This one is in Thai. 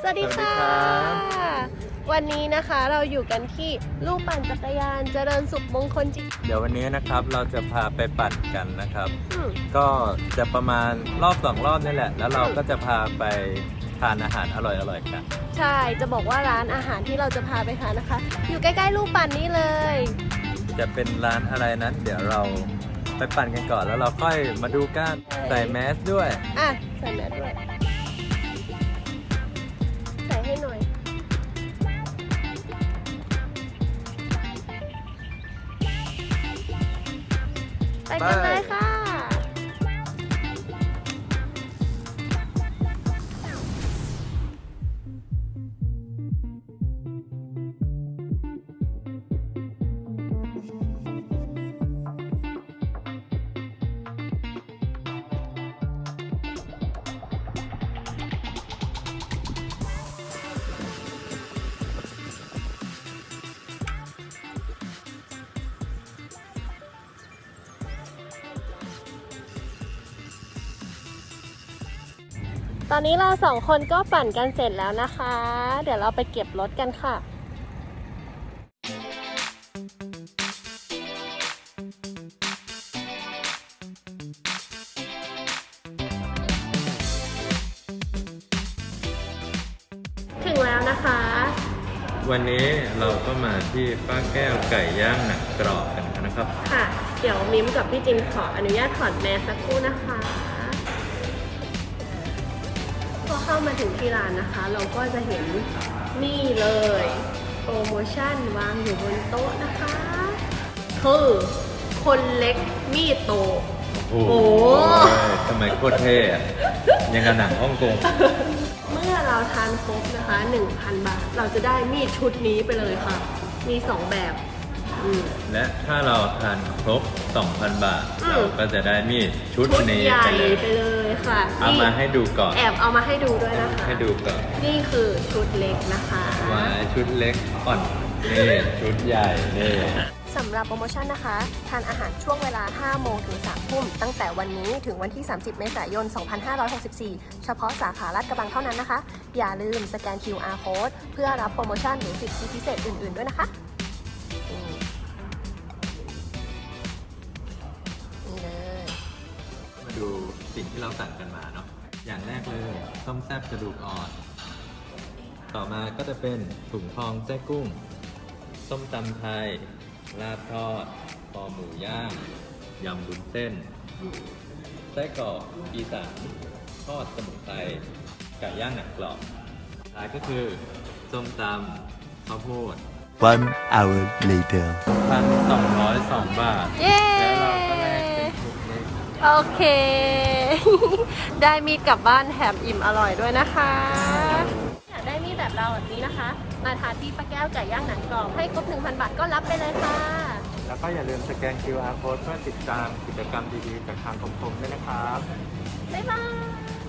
สวัสดีค่ะสวัสดีครับวันนี้นะคะเราอยู่กันที่ลูกปั่นจักรยานเจริญสุขมงคลจิต เดี๋ยววันนี้นะครับเราจะพาไปปั่นกันนะครับ อืม ก็จะประมาณรอบสองรอบนี่แหละ แล้วเราก็จะพาไปทานอาหารอร่อยๆกันใช่จะบอกว่าร้านอาหารที่เราจะพาไปทานนะคะ อยู่ใกล้ๆลูกปั่นนี้เลย จะเป็นร้านอะไรนั้น เดี๋ยวเราไปปั่นกันก่อนแล้วเราค่อยมาดูกันใส่แมสด้วย อะใส่แมสด้วย ไปกันเลยค่ะ ตอนนี้เราสองคนก็ปั่นกันเสร็จแล้วนะคะ เดี๋ยวเราไปเก็บรถกันค่ะถึงแล้วนะคะ วันนี้เราก็มาที่ป้าแก้วไก่ย่างหนักกรอบกันนะครับ ค่ะ เดี๋ยวมิมกับพี่จิมขออนุญาตถอดแมสสักครู่นะคะพ อเข้ามาถึงที่ร้านนะคะ เราก็จะเห็นนี่เลยโปรโมชั่นวางอยู่บนโต๊ะนะคะคือคนเล็กมีดโต โอ้โหโอ้ทำไมโคตรเท่อะยังกับหนังฮ่องกง เมื่อเราทานครบนะคะ 1,000 บาท เราจะได้มีดชุดนี้ไปเลยค่ะ มี 2 แบบอืม และถ้าเราทานครบ 2,000 บาท อืม เราก็จะได้มีดชุดชุดนี้ใหญ่ไปเลย ไปเลย ค่ะเอามานี่ให้ดูก่อนแอบเอามาให้ดูด้วยนะคะ ให้ดูก่อนนี่คือชุดเล็กนะคะวายชุดเล็กอ่อนนี่ชุดใหญ่นี่สำหรับโปรโมชั่นนะคะ ทานอาหารช่วงเวลา 5 โมงถึง 3 ทุ่ม ตั้งแต่วันนี้ถึงวันที่ 30 เมษายน 2564 เฉพาะสาขาลาดกระบังเท่านั้นนะคะ อย่าลืมสแกน QR code เพื่อรับโปรโมชั่นหรือสิทธิพิเศษอื่น ๆ ด้วยนะคะ สิ่งที่เราสั่งกันมาเนาะอย่างแรกเลยต้มแซ่บกระดูกอ่อน ต่อมาก็จะเป็นถุงทองไส้กุ้ง ส้มตำไทย ลาบทอดคอหมูย่างยำบุญเส้นไส้กรอกอีสานทอดสมุนไพรไก่ย่างหนักกรอบสุดท้ายก็คือส้มตำข้าวโพด One hour later. พันสองร้อยสองบาท เย้ แล้วเราก็แลกเป็นถุงเล็ก โอเค ได้มีดกลับบ้านแถมอิ่มอร่อยด้วยนะคะอยากได้มีดแบบเราแบบนี้นะคะ มาทานที่ป้าแก้วไก่ย่างหนังกรอบให้ครบ 1,000 บาทก็รับไปเลยค่ะ แล้วก็อย่าลืมสแกน QR code เพื่อติดตามกิจกรรมดีๆจากทางคมๆด้วยนะครับ บ๊ายบาย